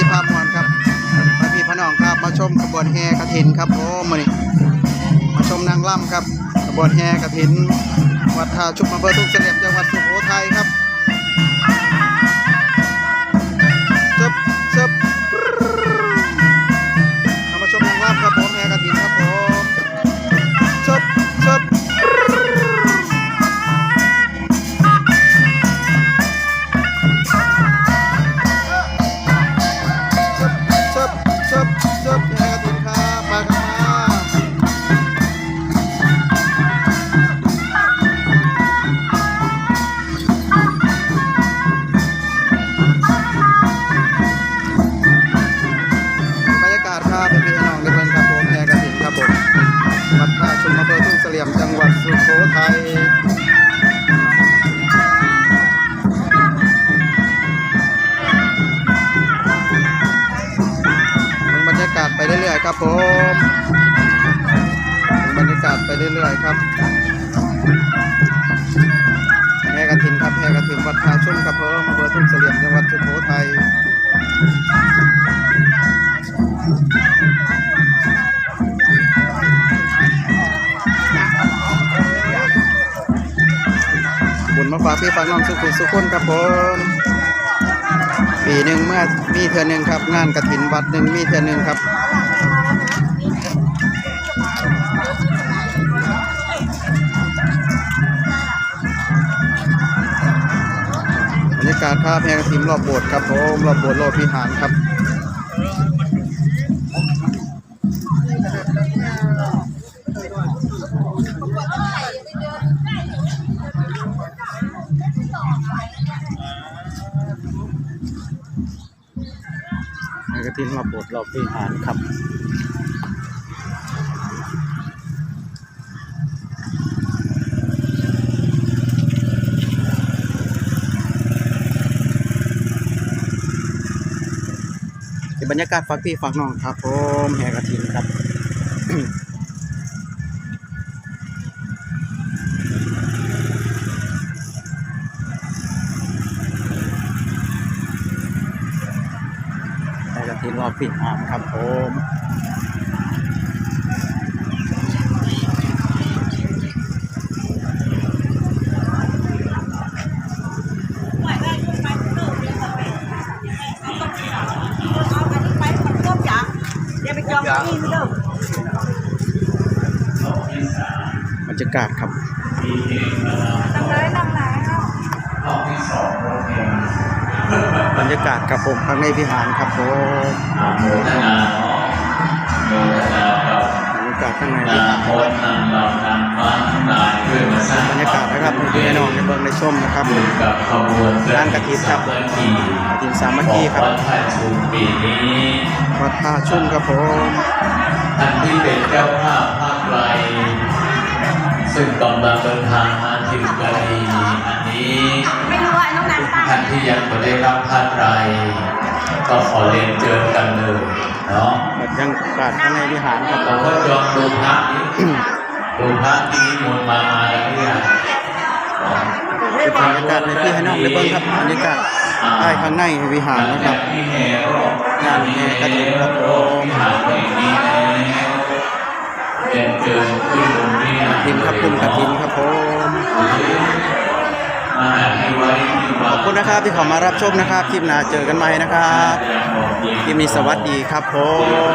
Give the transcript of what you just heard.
พี่ภาพมวนครับพาพี่พน้องครับมาชมขบวนแห่กระถินครับโอ้มานี่มาชมนางล่ำครับขบวนแห่กระถิน วัดท่าชุบอำเภอทุ่งเสลี่ยมจังหวัดสุโขทัยครับ เภอทุ่งเสลี่ยมจังหวัดสุโขทัยบรรยากาศไปเรื่อยๆครับผมบรรยากาศไปเรื่อยๆครับแห่กระถินครับแห่กระถินวัดท่าชุ่มครับผมอำเภอทุ่งเสลี่ยมจังหวัดสุโขทัย มาฝากพี่ฝากน้องสุขุสุขคนครับผมปีหนึ่งเมื่อมีเทือหนึ่งครับ งานกระถินวัดหนึ่งมีเทือหนึ่งครับบรรยากาศครับแพงกระถินรอบโบสถ์ครับผมรอบโบสถ์รอบพิหารครับ ทินรอบทรอบพิหารครับบรรยากาศฝากพี่ฝากน้องครับผมแห่กระถินครับ กระถินรอบปิดอามครับผมบรรยากาศครับบร รยากาศครับผมข้างในพิหารครับผมโมทนาโมทนากับบรรยากาศข้างในพินาหารโคตนางเรานางฟ้าทั้งหลายเพื่อมาสร้างบรรยากาศนะครับในพี่น้องในเบิ้งในส้มนะครับอยู่กับขบวนงานกฐินครับสามัคคีกฐินสามัคคีครับของวัดท่าชุมปีนี้วัดท่าชุ่มครับผมท่านที่เป็นเจ้าภาพภาคไกลซึ่งกำลังเดินทางมาถึงกะลีอันนี้ ผ้าไตรก็ขอเรียนเชิญกันเลยเนาะบรรยากาศข้างในวิหารครับผเรามก็จองดูพระนี้ดูพระที่นิมนต์มามาแล้วเนี่ยบรรยากาศในพี่ให้น้องในเบิ้งครับบรรยากาศใต้ข้างในวิหารนะครับที่แห่รอบงานแห่กฐินครับผมที่หาแห่งนี้แล้วเป็นเกินขึ้นตรงนี้ทินครับคุณกระทินครับผมมาให้ไว้ที่ ขอบคุณนะครับที่เขามารับชมนะครับคลิปหน้าเจอกันใหม่นะครับคลิปนี้สวัสดีครับผม